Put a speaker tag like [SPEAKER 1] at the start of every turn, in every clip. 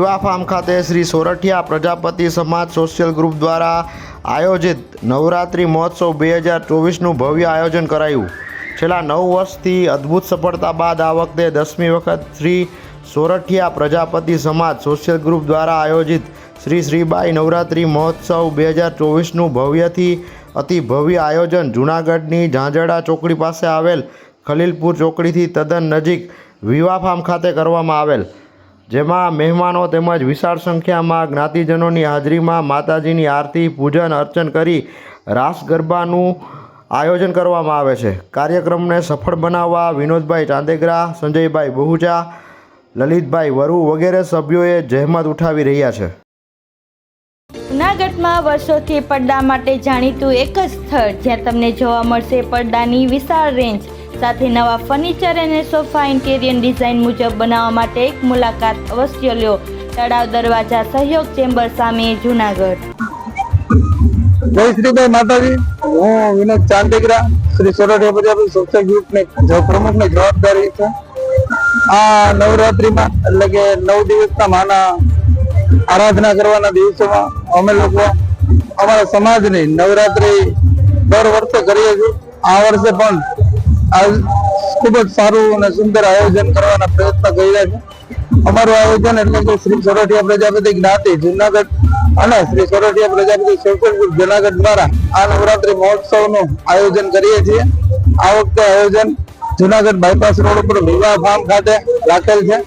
[SPEAKER 1] યુવા ફાર્મ ખાતે શ્રી સોરઠિયા પ્રજાપતિ સમાજ સોશિયલ ગ્રુપ દ્વારા આયોજિત નવરાત્રિ મહોત્સવ બે હજાર ચોવીસનું ભવ્ય આયોજન કરાયું. છેલ્લા નવ વર્ષથી અદ્ભુત સફળતા બાદ આ વખતે દસમી વખત શ્રી સોરઠિયા પ્રજાપતિ સમાજ સોશિયલ ગ્રુપ દ્વારા આયોજિત શ્રી શ્રીબાઈ નવરાત્રિ મહોત્સવ બે હજાર ચોવીસનું ભવ્યથી અતિ ભવ્ય આયોજન જૂનાગઢની ઝાંઝડા ચોકડી પાસે આવેલ ખલીલપુર ચોકડીથી તદ્દન નજીક વિવા ફાર્મ ખાતે કરવામાં આવેલ. જેમાં મહેમાનો તેમજ વિશાળ સંખ્યામાં જ્ઞાતિજનોની હાજરીમાં માતાજીની આરતી, પૂજન, અર્ચન કરી રાસ ગરબાનું આયોજન કરવામાં આવે છે. કાર્યક્રમને સફળ બનાવવા વિનોદભાઈ ચાંદેગરા, સંજયભાઈ બહુજા લલિતભાઈ વરુ વગેરે સભ્યોએ જહેમત ઉઠાવી રહ્યા છે.
[SPEAKER 2] જૂનાગઢમાં વર્ષોથી પડદા માટે જાણીતું એક જ સ્થળ જ્યાં તમને જોવા મળશે પડદાની વિશાળ રેન્જ. સાથે નવા ફર્નિચર અને સોફા ઇન્ટેરિયર ડિઝાઇન મુજબ બનાવવા માટે એક મુલાકાત અવશ્ય લ્યો તળાવ દરવાજા સહયોગ ચેમ્બર સામે જુનાગઢ.
[SPEAKER 3] જય શ્રીભાઈ માતાજી. હું વિનોદ ચાંદીગરા. શ્રી સોરઠિયા પ્રજાપતિ સોશિયલ ગ્રુપની પ્રમુખની જવાબદારી છે. આ નવરાત્રિમાં, એટલે કે નવ દિવસના માના આરાધના કરવાના દિવસોમાં અમે લોકો અમારા સમાજની નવરાત્રિ દર વર્ષે કરીએ છીએ. આ વર્ષે પણ આ ખૂબ જ સારું અને સુંદર આયોજન કરવાના પ્રયત્ન કર્યા છે. અમારું આયોજન એટલે કે શ્રી સોરઠિયા પ્રજાપતિ જ્ઞાતિ જુનાગઢ અને શ્રી સોરઠિયા પ્રજાપતિ સોશિયલ જુનાગઢ દ્વારા આ નવરાત્રી મહોત્સવનું આયોજન કરીએ છીએ. આ વખતે આયોજન જુનાગઢ બાયપાસ રોડ ઉપર વિવાહ ફાર્મ ખાતે રાખેલ છે.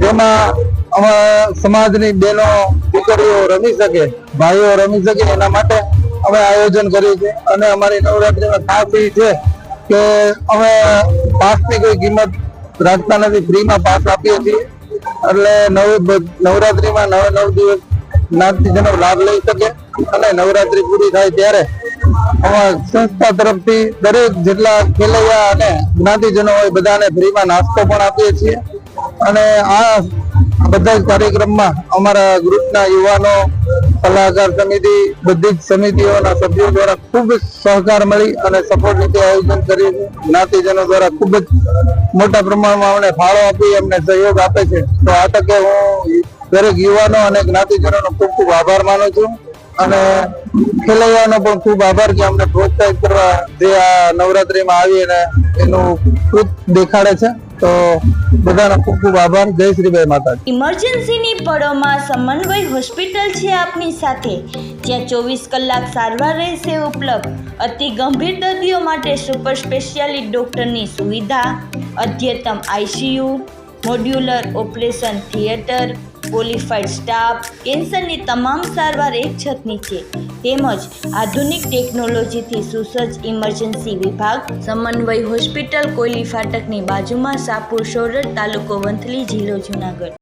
[SPEAKER 3] જેમાં અમારા સમાજની બહેનો, દીકરીઓ રમી શકે, ભાઈઓ રમી શકે એના માટે અમે આયોજન કર્યું છે અને અમારી નવરાત્રીમાં ખાસ છે કે અમે પાસની કોઈ કિંમત રાખતા નથી, ફ્રીમાં પાસ આપીએ છીએ. એટલે નવ નવરાત્રીમાં નવે નવ દિવસ જ્ઞાતિજનો લાભ લઈ શકે અને નવરાત્રી પૂરી થાય ત્યારે અમારા સંસ્થા તરફથી દરેક જેટલા ખેલૈયા અને જ્ઞાતિજનો હોય બધાને ફ્રીમાં નાસ્તો પણ આપીએ છીએ. અને આ બધા કાર્યક્રમમાં અમારા ગ્રુપના યુવાનો સલાહકાર સમિતિ, બધી જ સમિતિઓના સભ્યો દ્વારા ખૂબ સહકાર મળી અને સપોર્ટ રીતે આયોજન કરી જ્ઞાતિજનો દ્વારા ખૂબ જ મોટા પ્રમાણમાં અમને ફાળો આપી, અમને સહયોગ આપે છે. તો આ તકે હું દરેક યુવાનો અને જ્ઞાતિજનોનો ખૂબ ખૂબ આભાર માનું છું. અને ખેલૈયાનો પણ ખૂબ આભાર કે અમને પ્રોત્સાહિત કરવા જે આ નવરાત્રીમાં આવી અને એનું કૃત દેખાડે છે. તો બધાનો ખૂબ ખૂબ આભાર. જય શ્રીભાઈ માતા
[SPEAKER 2] ઇમરજન્સીની પળોમાં સમન્વય હોસ્પિટલ છે આપની સાથે, જ્યાં ચોવીસ કલાક સારવાર રહેશે ઉપલબ્ધ. અતિ ગંભીર દર્દીઓ માટે સુપર સ્પેશિયાલિટી ડૉક્ટરની સુવિધા, અધ્યતમ ICU modular, operation, theatre qualified staff, કેન્સરની તમામ સારવાર એક છત નીચે તેમજ આધુનિક ટેકનોલોજીથી સુસજ્જ ઇમરજન્સી વિભાગ, સમન્વય હોસ્પિટલ, કોયલી ફાટકની બાજુમાં સાપુર સોરઠ તાલુકો વંથલી જિલ્લો જુનાગઢ.